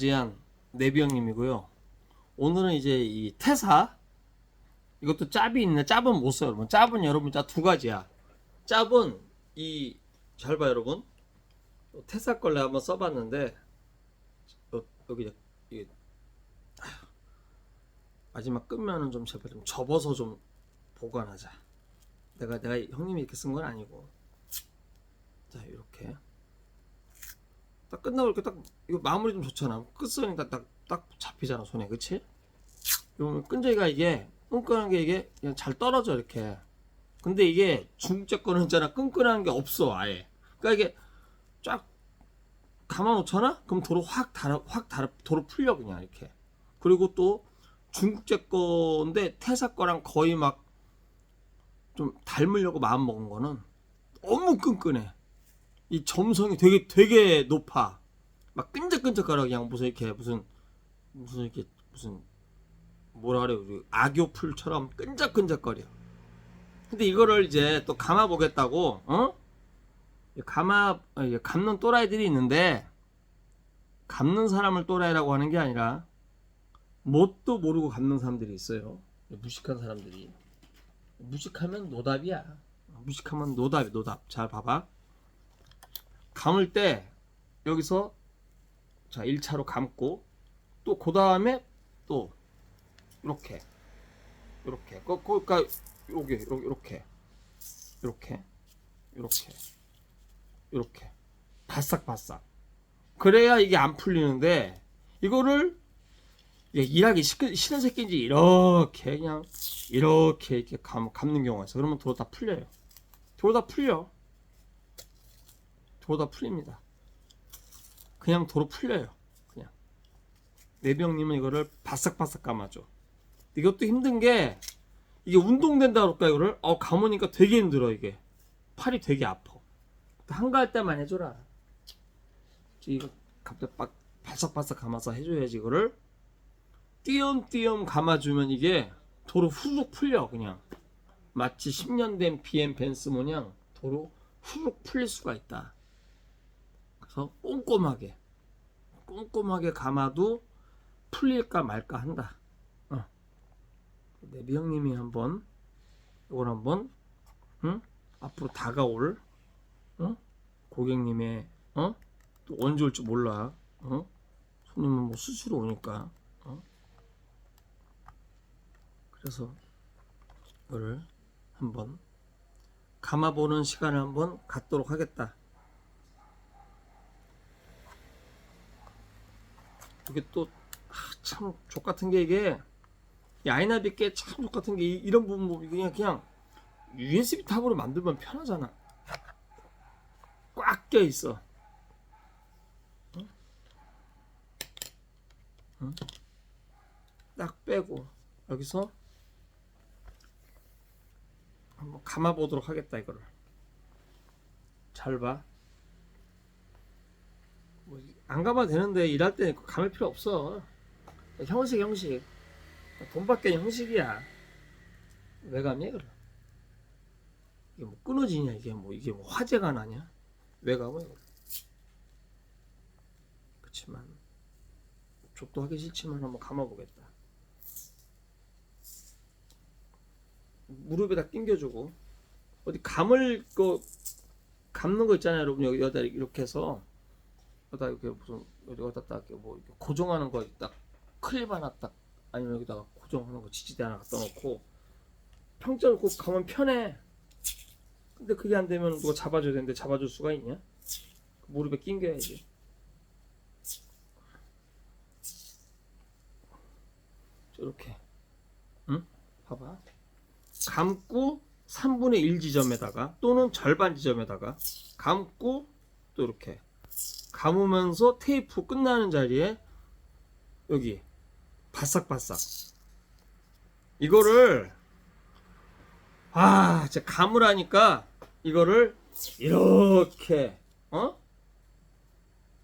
지한 내비형님이고요. 오늘은 이제 이 태사 이것도 짭이 있네. 짭은 못 써요, 여러분. 짭은 여러분 짜두 가지야. 짭은 이 잘 봐, 여러분. 요 태사 걸 내가 한번 써봤는데 요- 여기 이 마지막 끝면은 좀 제발 좀 접어서 좀 보관하자. 내가 내가 형님이 이렇게 쓴 건 아니고. 자 이렇게. 딱 끝나고 이렇게 딱 이거 마무리 좀 좋잖아. 끝선이 딱, 딱 잡히잖아 손에, 그치? 요 끈적이가 이게 끈끈한 게 이게 그냥 잘 떨어져 이렇게. 근데 이게 중국제 거는 있잖아 끈끈한 게 없어 아예. 그러니까 이게 쫙 감아놓잖아? 그럼 도로 확 달아 확 달아 도로 풀려 그냥 이렇게. 그리고 또 중국제 거인데 태사 거랑 거의 막 좀 닮으려고 마음 먹은 거는 너무 끈끈해. 이 점성이 되게 되게 높아. 막 끈적끈적거려 그냥 무슨 이렇게 무슨 무슨 이렇게 무슨 뭐라 그래요? 우리 악교 풀처럼 끈적끈적거려. 근데 이거를 이제 또 감아 보겠다고 어? 이 감아 감는 또라이들이 있는데 감는 사람을 또라이라고 하는 게 아니라 뭣도 모르고 감는 사람들이 있어요. 무식한 사람들이. 무식하면 노답이야. 무식하면 노답이 노답. 잘 봐봐. 감을 때 여기서 자 1차로 감고 또 그 다음에 또 이렇게 이렇게. 그 그러니까 요게 이렇게 이렇게. 이렇게 이렇게 이렇게. 바싹바싹. 그래야 이게 안 풀리는데 이거를 이게 일하기 싫- 싫은 새끼인지 이렇게 그냥 이렇게 이렇게 감, 감는 경우가 있어. 그러면 도로 다 풀려요. 도로 다 풀려 도로 다 풀립니다. 그냥 도로 풀려요. 그냥 내병님은 이거를 바싹바싹 감아줘. 이것도 힘든 게 이게 운동된다 그럴까 이거를 어 감으니까 되게 힘들어 이게 팔이 되게 아파. 한가할 때만 해줘라. 이거 갑자기 빡 바싹바싹 감아서 해줘야지 이거를 띄엄띄엄 감아주면 이게 도로 후룩 풀려 그냥 마치 10년 된 BM 벤스 모양 도로 후룩 풀릴 수가 있다. 그래서 꼼꼼하게 꼼꼼하게 감아도 풀릴까 말까 한다. 어. 내비 형님이 한번 이걸 한번 응? 앞으로 다가올 어? 고객님의 어? 또 언제 올지 몰라. 어? 손님은 뭐 수시로 오니까. 어? 그래서 이거를 한번 감아보는 시간을 한번 갖도록 하겠다. 이게 또참 족같은 게 이게 이 아이나비께 참 족같은 게 이- 이런 부분 보면 그냥 그냥 USB 탑으로 만들면 편하잖아. 꽉 껴 있어. 응? 응? 딱 빼고 여기서 한번 감아 보도록 하겠다 이거를. 잘 봐. 뭐 안 감아도 되는데 일할 때 감을 필요 없어. 형식 형식. 돈 받기 형식이야. 왜 감해 그래? 이게 뭐 끊어지냐 이게 뭐 이게 뭐 화재가 나냐? 왜 감아 이거? 그렇지만 족도 하기 싫지만 한번 감아보겠다. 무릎에다 낑겨주고 어디 감을 그 감는 거 있잖아요, 여러분 여기 여기다 이렇게 해서 여기다 이렇게 무슨 여기다 딱 뭐 이렇게 고정하는 거 딱 클립 하나 딱 아니면 여기다가 고정하는 거 지지대 하나 갖다 놓고 평점 놓고 가면 편해. 근데 그게 안 되면 누가 잡아줘야 되는데 잡아줄 수가 있냐? 무릎에 낑겨야지. 이렇게, 응? 봐봐. 감고 3분의 1 지점에다가 또는 절반 지점에다가 감고 또 이렇게 감으면서 테이프 끝나는 자리에 여기 바싹바싹. 이거를 아 진짜 감으라니까 이거를 이렇게 어?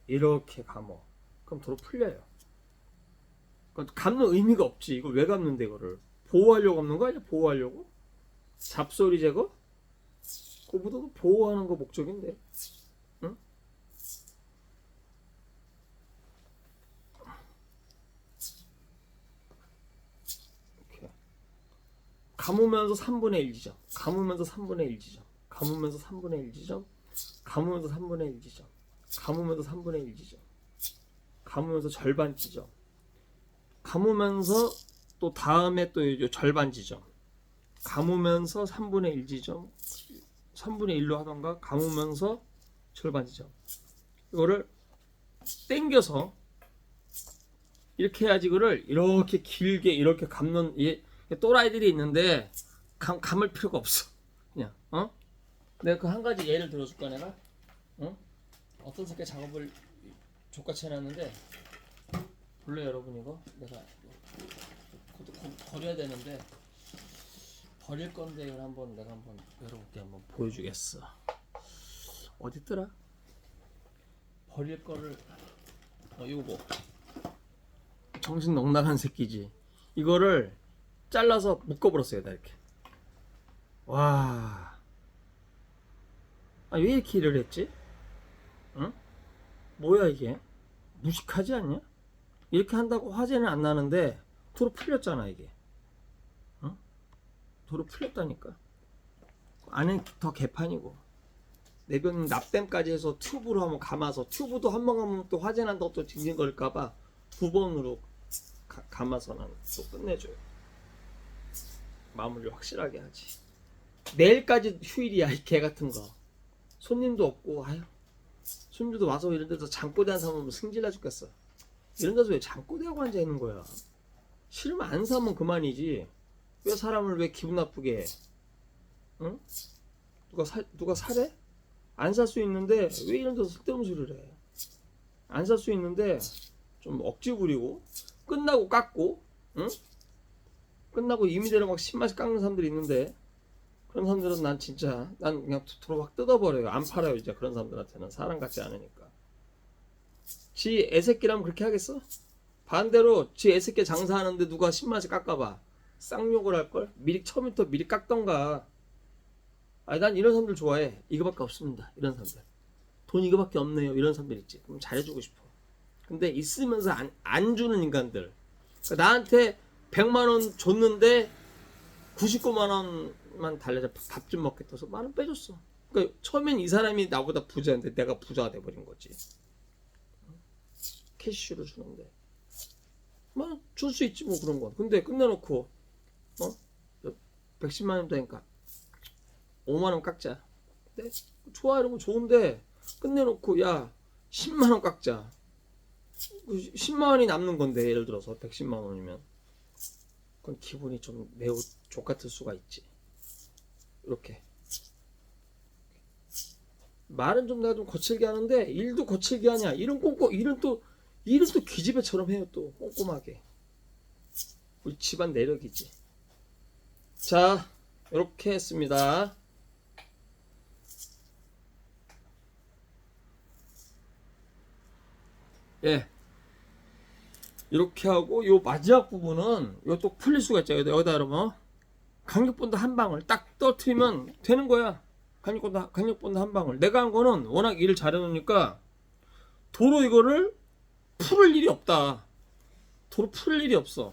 이렇게 감어. 그럼 도로 풀려요. 감는 의미가 없지. 이걸 왜 감는데 이거를? 보호하려고 감는 거 아니야? 보호하려고? 잡소리 제거? 그보다도 보호하는 거 목적인데 감으면서 3분의 1 지점 감으면서 3분의 1 지점 감으면서 3분의 1 지점 감으면서 3분의 1 지점 감으면서 3분의 1 지점 감으면서 절반 지점. 감으면서 또 다음에 또요 절반 지점. 감으면서 3분의 1 지점 3분의 1로 하던가 감으면서 절반 지점. 이거를 땡겨서 이렇게 해야지 이거를 이렇게 길게 이렇게 감는 이 또라이들이 있는데 감, 감을 필요가 없어. 그냥 어? 내가 그 한 가지 예를 들어줄까 내가? 어? 어떤 새끼 작업을 족같이 해놨는데 볼래 여러분 이거? 내가 거, 거, 버려야 되는데 버릴 건데 이걸 한번 내가 한번 여러분께 한번 보여주겠어. 어디 있더라? 버릴 거를 어 이거 뭐. 정신 넉나간 새끼지. 이거를 잘라서 묶어버렸어요 나 이렇게 와 아, 왜 이렇게 일을 했지? 응? 뭐야 이게? 무식하지 않냐? 이렇게 한다고 화재는 안 나는데 도로 풀렸잖아 이게 응? 도로 풀렸다니까 안에 더 개판이고 내변 납땜까지 해서 튜브로 한번 감아서 튜브도 한 번 감으면 또 화재 난다고 또 징징거릴까봐 두 번으로 가- 감아서 는 또 끝내줘요 마무리 확실하게 하지 내일까지 휴일이야 이 개 같은 거 손님도 없고 아유 손님도 와서 이런 데서 잠꼬대 한 사람은 승질나 죽겠어 이런 데서 왜 잠꼬대하고 앉아 있는 거야 싫으면 안 사면 그만이지 왜 사람을 왜 기분 나쁘게 해 응? 누가 사 누가 사래? 안 살 수 있는데 왜 이런 데서 쓸데없는 소리를 해? 안 살 수 있는데 좀 억지 부리고 끝나고 깎고 응? 끝나고 임의대로 막 10만씩 깎는 사람들이 있는데 그런 사람들은 난 진짜 난 그냥 도로 확 뜯어버려요. 안 팔아요 이제 그런 사람들한테는. 사람 같지 않으니까. 지 애새끼라면 그렇게 하겠어? 반대로 지 애새끼 장사하는데 누가 10만원씩 깎아봐. 쌍욕을 할걸? 미리 처음부터 미리 깎던가. 아니 난 이런 사람들 좋아해. 이거밖에 없습니다 이런 사람들. 돈 이거밖에 없네요 이런 사람들 있지. 그럼 잘해주고 싶어. 근데 있으면서 안, 안 주는 인간들. 그러니까 나한테 100만 원 줬는데 99만 원만 달래자 밥 좀 먹겠다 해서 만 원 빼줬어. 그러니까 처음엔 이 사람이 나보다 부자인데 내가 부자가 돼버린 거지. 캐시로 주는데. 뭐줄 수 있지 뭐 그런 건 근데 끝내놓고 어? 110만 원 되니까 5만 원 깎자. 네? 좋아 이런 거 좋은데 끝내놓고 야 10만 원 깎자. 10만 원이 남는 건데 예를 들어서 110만 원이면 그건 기분이 좀 매우 족같을 수가 있지. 이렇게. 말은 좀 내가 좀 거칠게 하는데 일도 거칠게 하냐? 일은 꼼꼼 일은 또 일은 또 기집애처럼 해요 또. 꼼꼼하게. 우리 집안 내력이지. 자 이렇게 했습니다. 예 이렇게 하고 요 마지막 부분은 요또 풀릴 수가 있죠 여기다, 여러분 강력본드 한 방울 딱 떨어뜨리면 되는 거야. 강력본드 강력본드 한 방울 내가 한 거는 워낙 일을 잘해 놓으니까 도로 이거를 풀을 일이 없다. 도로 풀 일이 없어.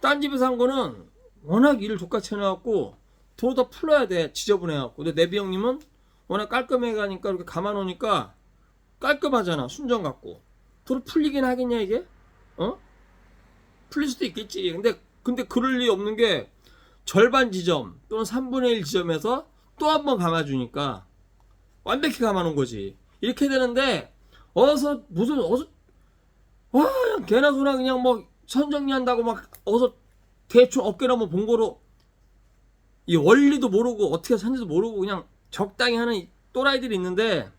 딴 집에서 한 거는 워낙 일을 족같이 해놔갖고 도로 다 풀어야 돼. 지저분해갖고. 근데 내비 형님은 워낙 깔끔해 가니까 이렇게 감아 놓으니까 깔끔하잖아. 순정 같고. 도로 풀리긴 하겠냐 이게 어? 풀릴 수도 있겠지. 근데 근데 그럴 리 없는 게 절반 지점 또는 3분의 1 지점에서 또 한 번 감아주니까 완벽히 감아놓은 거지. 이렇게 되는데 어서 무슨 어서 와 개나 소나 그냥 뭐 선정리한다고 막 어서 대충 어깨나 뭐 본거로 이 원리도 모르고 어떻게 사는지도 모르고 그냥 적당히 하는 이 또라이들이 있는데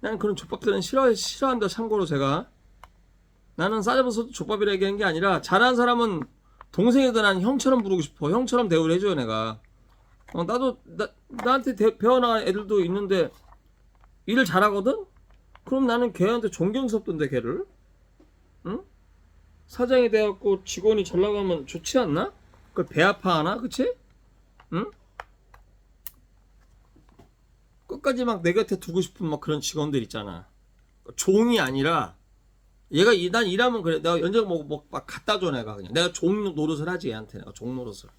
나는 그런 족밥들은 싫어 싫어한다 참고로 제가 나는 싸잡아서 족밥이라 얘기한 게 아니라 잘하는 사람은 동생이든 난 형처럼 부르고 싶어. 형처럼 대우를 해줘요 내가. 어, 나도 나, 나한테 대, 배워나간 애들도 있는데 일을 잘하거든? 그럼 나는 걔한테 존경스럽던데 걔를. 응? 사장이 돼갖고 직원이 잘 나가면 좋지 않나? 그걸 배 아파하나? 그치? 응? 끝까지 막 내 곁에 두고 싶은 막 그런 직원들 있잖아. 종이 아니라 얘가 이- 난 일하면 그래. 내가 연장 뭐, 뭐, 막 갖다 줘, 내가 그냥. 내가 종 노릇을 하지, 얘한테. 내가 종 노릇을.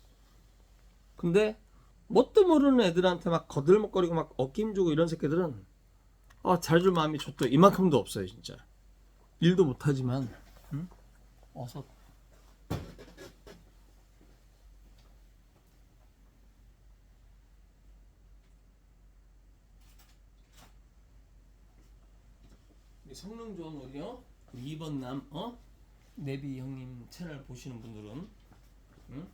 근데 뭣도 모르는 애들한테 막 거들먹거리고 막 어깨 주고 이런 새끼들은 아, 잘해줄 마음이 저도 이만큼도 없어요 진짜 일도 못하지만 응? 어서 성능 좋은 우리요 2번 남 어? 네비 형님 채널 보시는 분들은 응?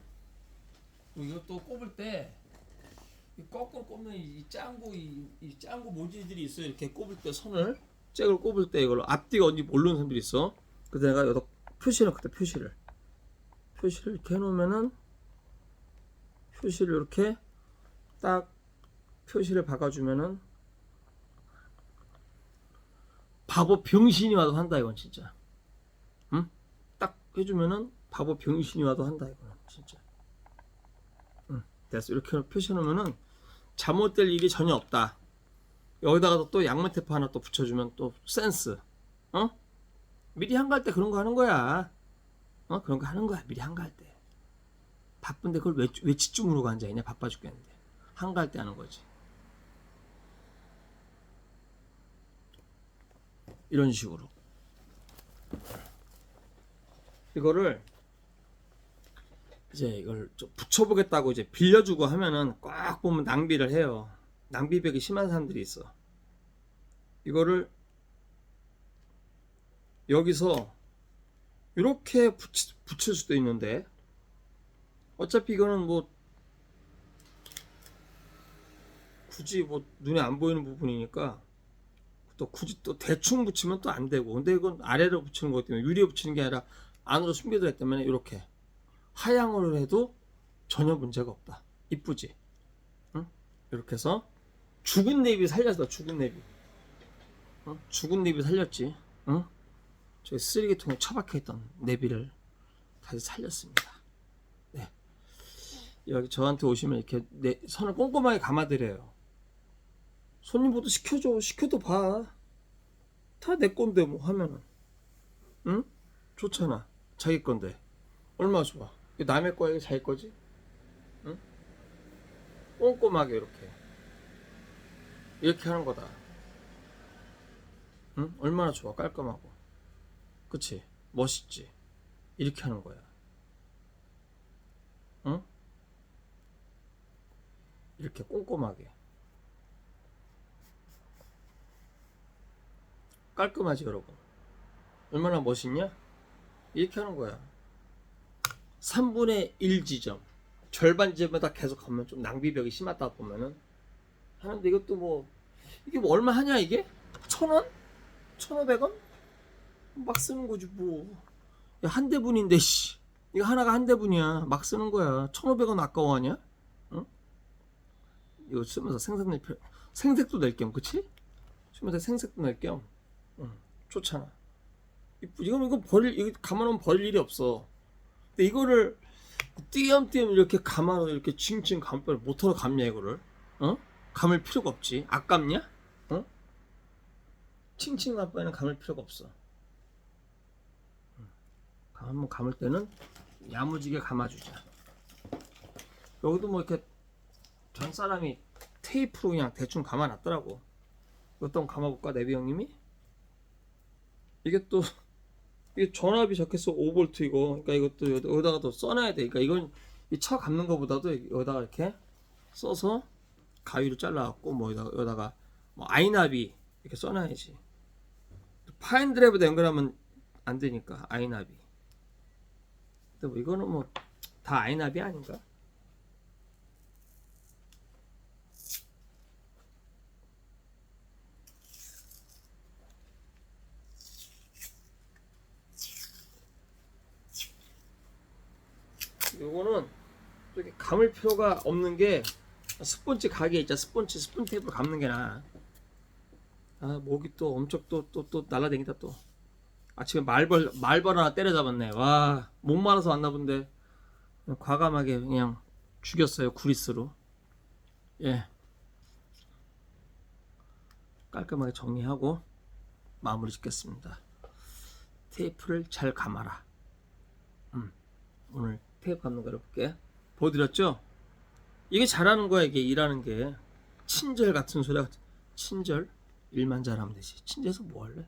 이것도 꼽을 때이 거꾸로 꼽는 이 짱구 이, 이 짱구 모지들이 있어요 이렇게 꼽을 때 선을 잭을 꼽을 때 이걸로 앞뒤가 어딘지 모르는 사람들이 있어 그래서 내가 여기다 표시를 그때 표시를 표시를 이렇게 해놓으면은 표시를 이렇게 딱 표시를 박아주면은 바보 병신이 와도 한다 이건 진짜. 응? 딱 해주면은 바보 병신이 와도 한다 이거는 진짜. 응 됐어. 이렇게 표시해 놓으면은 잘못될 일이 전혀 없다. 여기다가 또 양면 테이프 하나 또 붙여주면 또 센스. 어? 미리 한가할 때 그런 거 하는 거야. 어? 그런 거 하는 거야 미리 한가할 때. 바쁜데 그걸 왜, 왜 집중으로 앉아있냐? 바빠 죽겠는데. 한가할 때 하는 거지 이런 식으로 이거를 이제 이걸 좀 붙여보겠다고 이제 빌려주고 하면은 꽉 보면 낭비를 해요. 낭비벽이 심한 사람들이 있어. 이거를 여기서 이렇게 붙이, 붙일 수도 있는데 어차피 이거는 뭐 굳이 뭐 눈에 안 보이는 부분이니까 또 굳이 또 대충 붙이면 또 안 되고 근데 이건 아래로 붙이는 거기 때문에 위에 붙이는 게 아니라 안으로 숨겨두기 때문에 이렇게 하향으로 해도 전혀 문제가 없다 이쁘지 응? 이렇게 해서 죽은 내비 살렸어 죽은 내비 응? 죽은 내비 살렸지 응? 저기 쓰레기통에 처박혀 있던 내비를 다시 살렸습니다 네. 여기 저한테 오시면 이렇게 내 선을 꼼꼼하게 감아드려요 손님보다 시켜줘 시켜도 봐 다 내 건데 뭐 하면은. 응? 좋잖아. 자기 건데. 얼마나 좋아 남의 거야 이거 자기 거지? 응? 꼼꼼하게 이렇게. 이렇게 하는 거다. 응? 얼마나 좋아? 깔끔하고. 그치? 멋있지? 이렇게 하는 거야. 응? 이렇게 꼼꼼하게 깔끔하지 여러분. 얼마나 멋있냐? 이렇게 하는 거야. 3분의 1 지점. 절반 지점에다 계속 가면 좀 낭비벽이 심하다 보면은 하는데 이것도 뭐 이게 뭐 얼마 하냐 이게? 천 원? 천오백 원? 막 쓰는 거지 뭐한 대분인데 씨. 이거 하나가 한 대분이야. 막 쓰는 거야. 천오백 원 아까워하냐? 응? 이거 쓰면서 생색 낼 생색도 낼 겸 그치? 쓰면서 생색도 낼겸 응, 좋잖아 이거 이거 버릴 이거 가만하면 버릴 일이 없어 근데 이거를 띄엄띄엄 이렇게 감아서 이렇게 칭칭 감을 못하러 감냐 이거를 어? 감을 필요가 없지 아깝냐? 어? 칭칭 감바에는 감을 필요가 없어 음. 한번 감을 때는 야무지게 감아주자 여기도 뭐 이렇게 전 사람이 테이프로 그냥 대충 감아놨더라고 한번 감아볼까 내비 형님이? 이게 또 이게 전압이 적혀서 5V 이거. 그러니까 이것도 여기- 여기다가 또 써놔야 돼. 그러니까 이건 이쳐 감는 거보다도 여기다가 이렇게 써서 가위로 잘라갖고 뭐 여기다가, 여기다가 뭐 아이나비 이렇게 써놔야지. 파인 드라이브도 연결하면 안 되니까 아이나비. 근데 뭐 이거는 뭐 다 아이나비 아닌가? 요거는 또 이렇게 감을 필요가 없는 게 스폰지 가게 있잖아. 스폰지 스폰 테이프로 감는 게 나아 아 목이 또 엄청 또 또 또 날라다니다 또. 아침에 말벌 말벌 하나 때려잡았네. 와 목 말아서 왔나 본데. 과감하게 그냥 죽였어요 구리스로. 예. 깔끔하게 정리하고 마무리 짓겠습니다. 테이프를 잘 감아라. 음, 오늘 감는 거 해볼게. 보여드렸죠? 이게 잘하는 거야 이게 일하는 게. 친절 같은 소리 같은 친절? 일만 잘하면 되지. 친절해서 뭐 할래?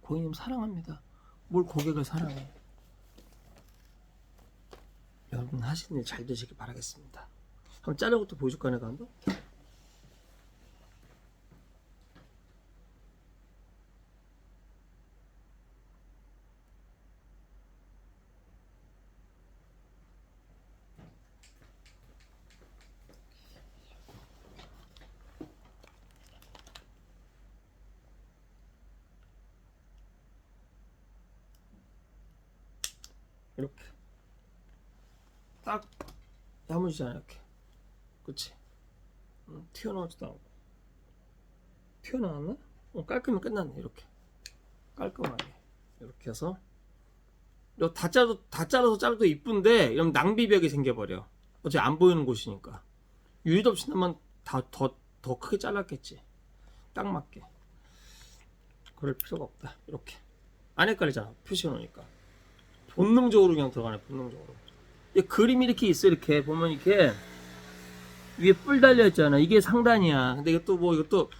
고객님 사랑합니다. 뭘 고객을 사랑해? 여러분 하시는 일 잘 되시길 바라겠습니다. 한번 자른 것도 보여줄까 내가 한 딱 야무지잖아 이렇게. 그치? 응, 튀어나오지도 않고. 튀어나왔나? 어, 깔끔히 끝났네 이렇게. 깔끔하게. 이렇게 해서. 이거 다 잘라도 다 잘라서 자르도 이쁜데 이러면 낭비벽이 생겨버려. 어차피 안 보이는 곳이니까. 유리도 없이 나만 다더 더 크게 잘랐겠지. 딱 맞게. 그럴 필요가 없다. 이렇게. 안 헷갈리잖아 표시해 놓으니까. 본능적으로 그냥 들어가네 본능적으로. 이 그림이 이렇게 있어 이렇게. 보면 이렇게 위에 뿔 달려 있잖아. 이게 상단이야. 근데 이것도 뭐 이것도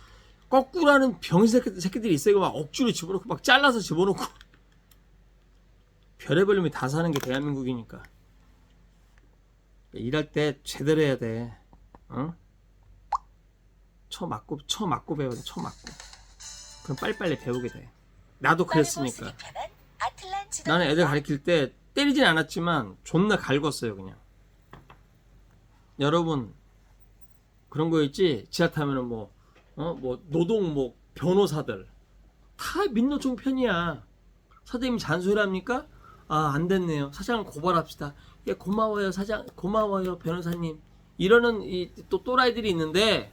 거꾸라는 병신 새끼, 새끼들이 있어. 이거 막 억지로 집어넣고 막 잘라서 집어넣고. 별의별 놈이 다 사는 게 대한민국이니까. 일할 때 제대로 해야 돼. 어? 쳐 맞고 쳐 맞고 배워야 돼 쳐 맞고. 그럼 빨리빨리 배우게 돼. 나도 그랬으니까. 나는 애들 가르칠 때 때리진 않았지만 존나 갈궜어요 그냥. 여러분 그런 거 있지? 지하 타면은 뭐 어? 뭐 노동 뭐 변호사들. 다 민노총 편이야. 사장님 잔소리합니까? 아 안 됐네요. 사장 고발합시다. 예 고마워요 사장 고마워요 변호사님. 이러는 이 또 또라이들이 있는데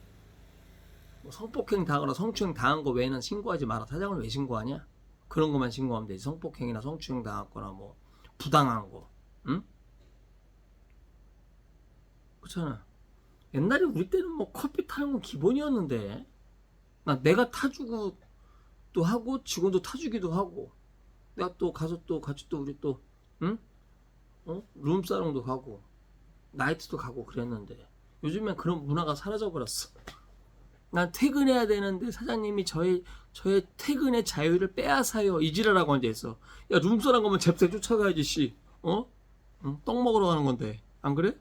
뭐 성폭행 당하거나 성추행 당한 거 외에는 신고하지 마라. 사장을 왜 신고하냐? 그런 것만 신고하면 되지. 성폭행이나 성추행 당했거나 뭐 부당한 거 응? 그렇잖아 옛날에 우리 때는 뭐 커피 타는 건 기본이었는데 나 내가 타주고 또 하고 직원도 타주기도 하고 내가 또 가서 또 같이 또 우리 또 응? 어? 룸사롱도 가고 나이트도 가고 그랬는데 요즘엔 그런 문화가 사라져 버렸어 난 퇴근해야 되는데 사장님이 저의 저의 퇴근의 자유를 빼앗아요. 이지라라고 앉아 있어. 야 룸사롱 가면 잽싸 쫓아가야지 씨. 어? 응? 떡 먹으러 가는 건데. 안 그래?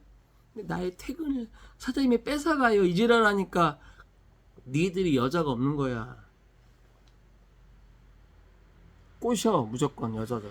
나의 퇴근을 사장님이 뺏어가요. 이지랄하니까. 니들이 여자가 없는 거야. 꼬셔 무조건 여자들